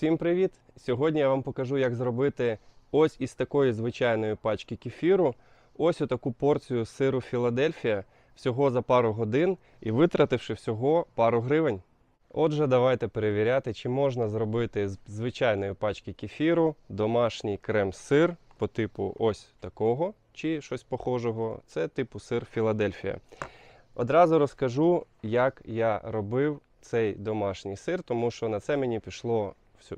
Всім привіт! Сьогодні я вам покажу, як зробити ось із такої звичайної пачки кефіру, ось таку порцію сиру Філадельфія всього за пару годин і витративши всього пару гривень. Отже, давайте перевіряти, чи можна зробити з звичайної пачки кефіру домашній крем-сир по типу ось такого, чи щось похожого. Це типу сир Філадельфія. Одразу розкажу, як я робив цей домашній сир, тому що на це мені пішло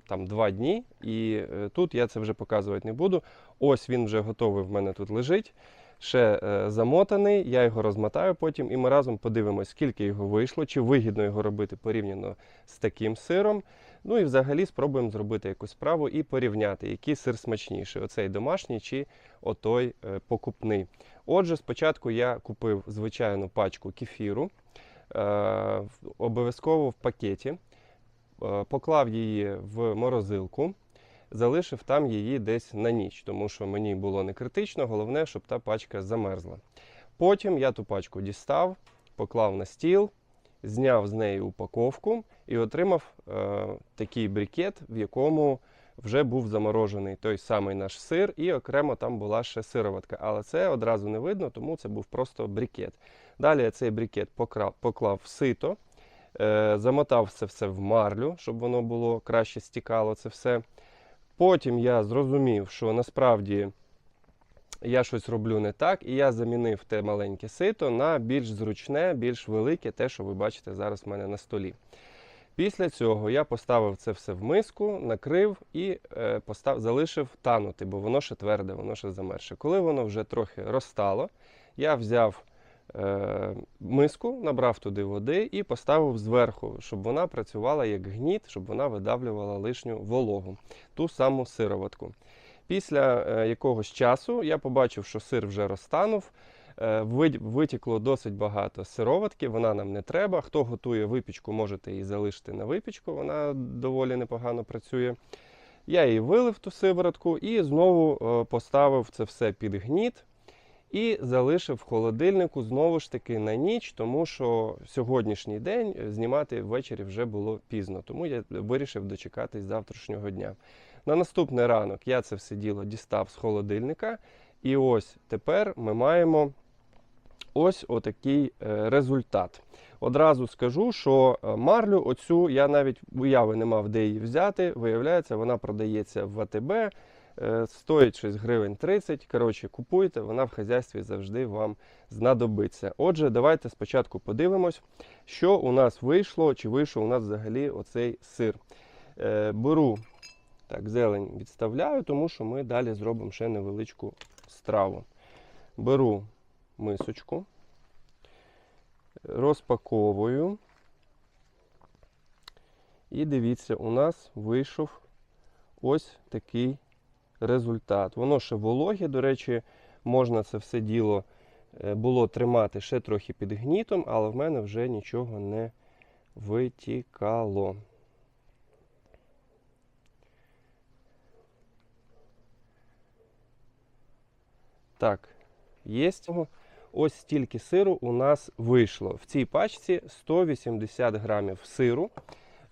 там два дні, і е, тут я це вже показувати не буду. Ось він вже готовий в мене тут лежить. Ще е, замотаний, я його розмотаю потім, і ми разом подивимось, скільки його вийшло, чи вигідно його робити порівняно з таким сиром. Ну і взагалі спробуємо зробити якусь справу і порівняти, який сир смачніший: оцей домашній чи отой е, покупний. Отже, спочатку я купив звичайну пачку кефіру, е, обов'язково в пакеті, поклав її в морозилку, залишив там її десь на ніч, тому що мені було не критично, головне, щоб та пачка замерзла. Потім я ту пачку дістав, поклав на стіл, зняв з неї упаковку і отримав е, такий брикет, в якому вже був заморожений той самий наш сир, і окремо там була ще сироватка. Але це одразу не видно, тому це був просто брикет. Далі я цей брикет поклав в сито, е, замотав це все в марлю, щоб воно було краще стікало це все. Потім я зрозумів, що насправді я щось роблю не так, і я замінив те маленьке сито на більш зручне, більш велике, те, що ви бачите зараз в мене на столі. Після цього я поставив це все в миску, накрив і е, постав, залишив танути, бо воно ще тверде, воно ще замерше. Коли воно вже трохи розтало, я взяв е, миску, набрав туди води і поставив зверху, щоб вона працювала як гніт, щоб вона видавлювала лишню вологу, ту саму сироватку. Після е, якогось часу я побачив, що сир вже розтанув. Е, Витікло досить багато сироватки, вона нам не треба. Хто готує випічку, можете її залишити на випічку, вона доволі непогано працює. Я її вилив ту сиворотку і знову е, поставив це все під гніт і залишив в холодильнику знову ж таки на ніч, тому що сьогоднішній день е, знімати ввечері вже було пізно, тому я вирішив дочекатись завтрашнього дня. На наступний ранок я це все діло дістав з холодильника, і ось тепер ми маємо ось отакий е, результат. Одразу скажу, що е, марлю оцю я навіть уяви не мав, де її взяти. Виявляється, вона продається в АТБ, стоїть щось гривень 30. Коротше, купуйте, вона в хазяйстві завжди вам знадобиться. Отже, давайте спочатку подивимось, що у нас вийшло, чи вийшов у нас взагалі оцей сир. Е, Беру так, зелень відставляю, тому що ми далі зробимо ще невеличку страву. Беру мисочку, розпаковую. І дивіться, у нас вийшов ось такий результат. Воно ще вологе, до речі, можна це все діло е, було тримати ще трохи під гнітом, але в мене вже нічого не витікало. Так, є. Ось стільки сиру у нас вийшло. В цій пачці 180 грамів сиру.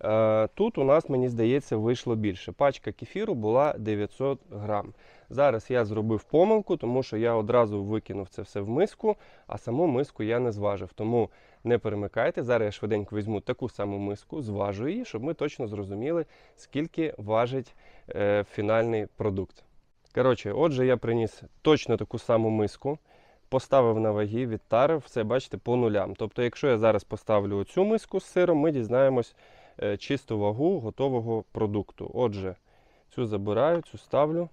Е, Тут у нас, мені здається, вийшло більше. Пачка кефіру була 900 грам. Зараз я зробив помилку, тому що я одразу викинув це все в миску, а саму миску я не зважив. Тому не перемикайте. Зараз я швиденько візьму таку саму миску, зважу її, щоб ми точно зрозуміли, скільки важить е, фінальний продукт. Коротше, отже, я приніс точно таку саму миску, поставив на ваги, відтарив, все бачите, по нулям. Тобто, якщо я зараз поставлю цю миску з сиром, ми дізнаємось чисту вагу готового продукту. Отже, цю забираю, цю ставлю.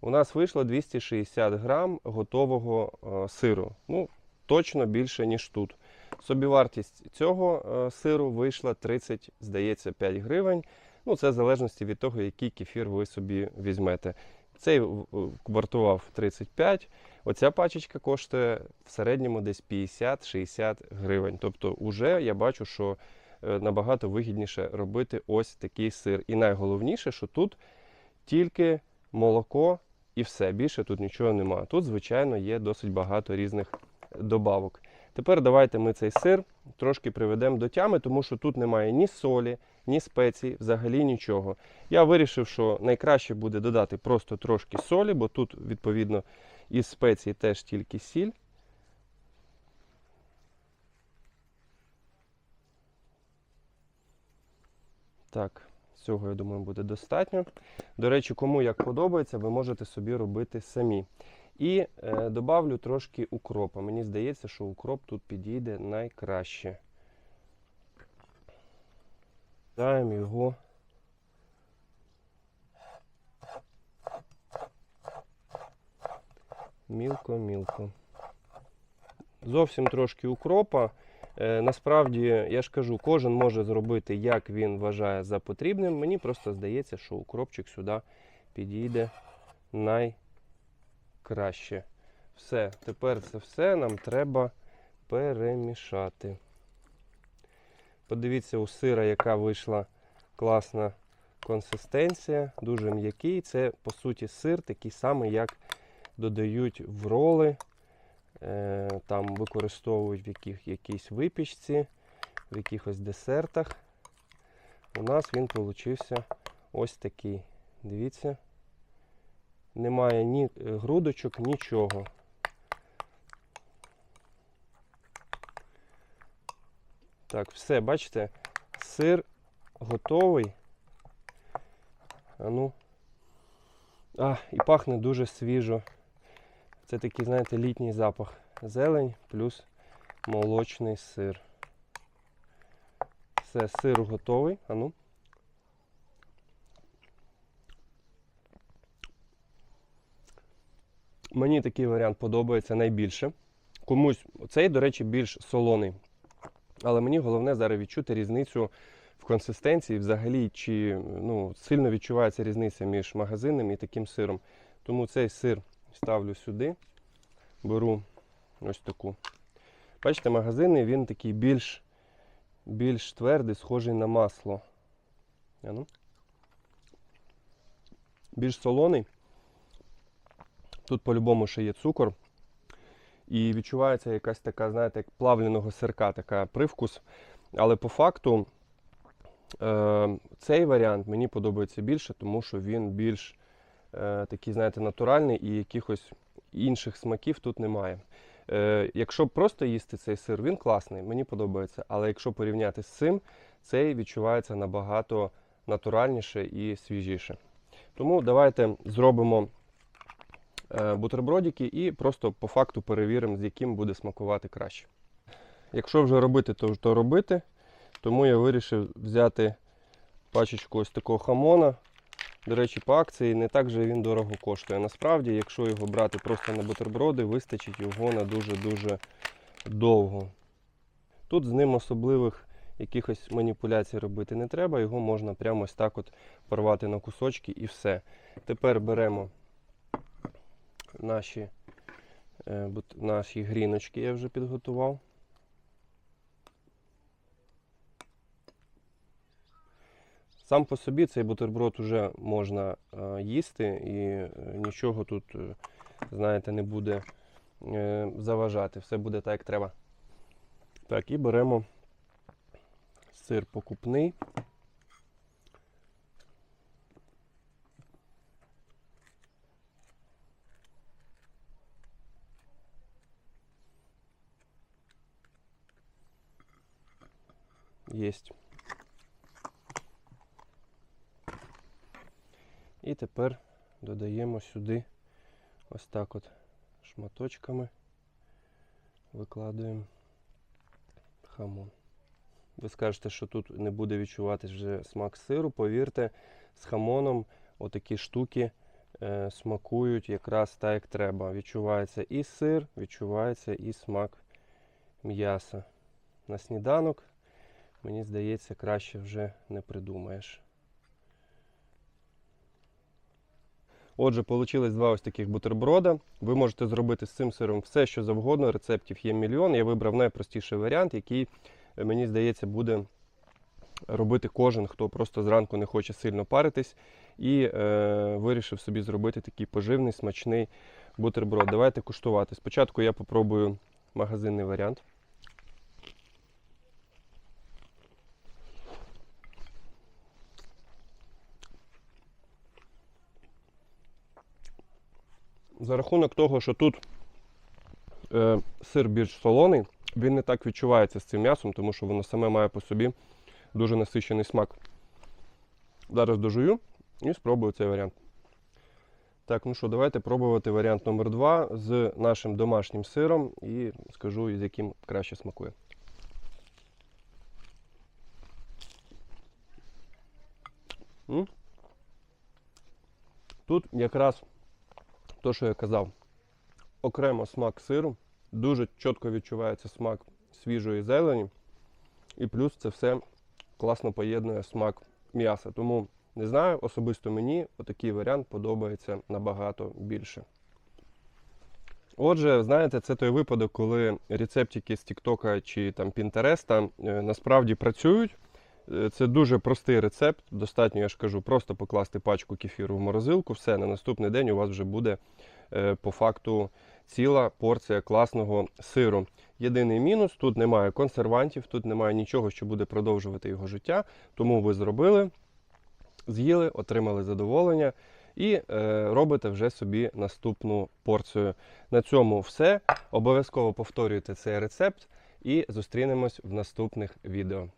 У нас вийшло 260 грам готового е, сиру. Ну, точно більше, ніж тут. Собівартість цього е, сиру вийшла 30, здається, 5 гривень. Ну, це в залежності від того, який кефір ви собі візьмете. Цей вартував 35, оця пачечка коштує в середньому десь 50-60 гривень. Тобто, вже я бачу, що е, набагато вигідніше робити ось такий сир. І найголовніше, що тут тільки молоко і все. Більше тут нічого немає. Тут, звичайно, є досить багато різних добавок. Тепер давайте ми цей сир трошки приведемо до тями, тому що тут немає ні солі, ні спецій, взагалі нічого. Я вирішив, що найкраще буде додати просто трошки солі, бо тут, відповідно, із спецій теж тільки сіль. Так, цього, я думаю, буде достатньо. До речі, кому як подобається, ви можете собі робити самі. І е, добавлю трошки укропа. Мені здається, що укроп тут підійде найкраще. Даємо його. Мілко-мілко. Зовсім трошки укропа. Е, насправді, я ж кажу, кожен може зробити, як він вважає за потрібним. Мені просто здається, що укропчик сюди підійде найкраще. Все, тепер це все нам треба перемішати. Подивіться у сира, яка вийшла класна консистенція, дуже м'який. Це, по суті, сир такий самий, як додають в роли. Е, там використовують в яких, якійсь випічці, в якихось десертах. У нас він получився ось такий. Дивіться, немає ні е, грудочок, нічого. Так, все, бачите, сир готовий. А ну. А, і пахне дуже свіжо. Це такий, знаєте, літній запах. Зелень плюс молочний сир. Все, сир готовий. А ну. Мені такий варіант подобається найбільше. Комусь цей, до речі, більш солоний. Але мені головне зараз відчути різницю в консистенції, взагалі, чи ну, сильно відчувається різниця між магазинним і таким сиром. Тому цей сир ставлю сюди, беру ось таку. Бачите, магазинний він такий більш більш твердий, схожий на масло. Ну. Більш солоний. Тут по-любому ще є цукор. І відчувається якась така, знаєте, як плавленого сирка, така привкус. Але по факту е, цей варіант мені подобається більше, тому що він більш такий, знаєте, натуральний і якихось інших смаків тут немає. Е, якщо просто їсти цей сир, він класний, мені подобається. Але якщо порівняти з цим, цей відчувається набагато натуральніше і свіжіше. Тому давайте зробимо е, бутербродики і просто по факту перевіримо, з яким буде смакувати краще. Якщо вже робити, то, то робити. Тому я вирішив взяти пачечку ось такого хамона. До речі, по акції не так же він дорого коштує. Насправді, якщо його брати просто на бутерброди, вистачить його на дуже-дуже довго. Тут з ним особливих якихось маніпуляцій робити не треба, його можна прямо ось так от порвати на кусочки і все. Тепер беремо наші, е, наші гріночки, я вже підготував. Сам по собі цей бутерброд вже можна е, їсти і е, нічого тут, е, знаєте, не буде заважати. Все буде так, як треба. Так, і беремо сир покупний. Єсть. І тепер додаємо сюди ось так от шматочками, викладуємо хамон. Ви скажете, що тут не буде відчуватись вже смак сиру. Повірте, з хамоном отакі штуки е, смакують якраз так, як треба. Відчувається і сир, відчувається і смак м'яса. На сніданок, мені здається, краще вже не придумаєш. Отже, вийшло два ось таких бутерброда. Ви можете зробити з цим сиром все, що завгодно. Рецептів є мільйон. Я вибрав найпростіший варіант, який, е, мені здається, буде робити кожен, хто просто зранку не хоче сильно паритись, і е, вирішив собі зробити такий поживний, смачний бутерброд. Давайте куштувати. Спочатку я попробую магазинний варіант. За рахунок того, що тут е, сир більш солоний, він не так відчувається з цим м'ясом, тому що воно саме має по собі дуже насичений смак. Зараз дожую і спробую цей варіант. Так, ну що, давайте пробувати варіант номер 2 з нашим домашнім сиром і скажу, з яким краще смакує. Тут якраз то, що я казав, окремо смак сиру, дуже чітко відчувається смак свіжої зелені, і плюс це все класно поєднує смак м'яса. Тому не знаю, особисто мені отакий варіант подобається набагато більше. Отже, знаєте, це той випадок, коли рецептики з Тіктока чи там Пінтереста насправді працюють. Це дуже простий рецепт. Достатньо, я ж кажу, просто покласти пачку кефіру в морозилку. Все, на наступний день у вас вже буде е, по факту ціла порція класного сиру. Єдиний мінус: тут немає консервантів, тут немає нічого, що буде продовжувати його життя. Тому ви зробили, з'їли, отримали задоволення і е, робите вже собі наступну порцію. На цьому все. Обов'язково повторюйте цей рецепт і зустрінемось в наступних відео.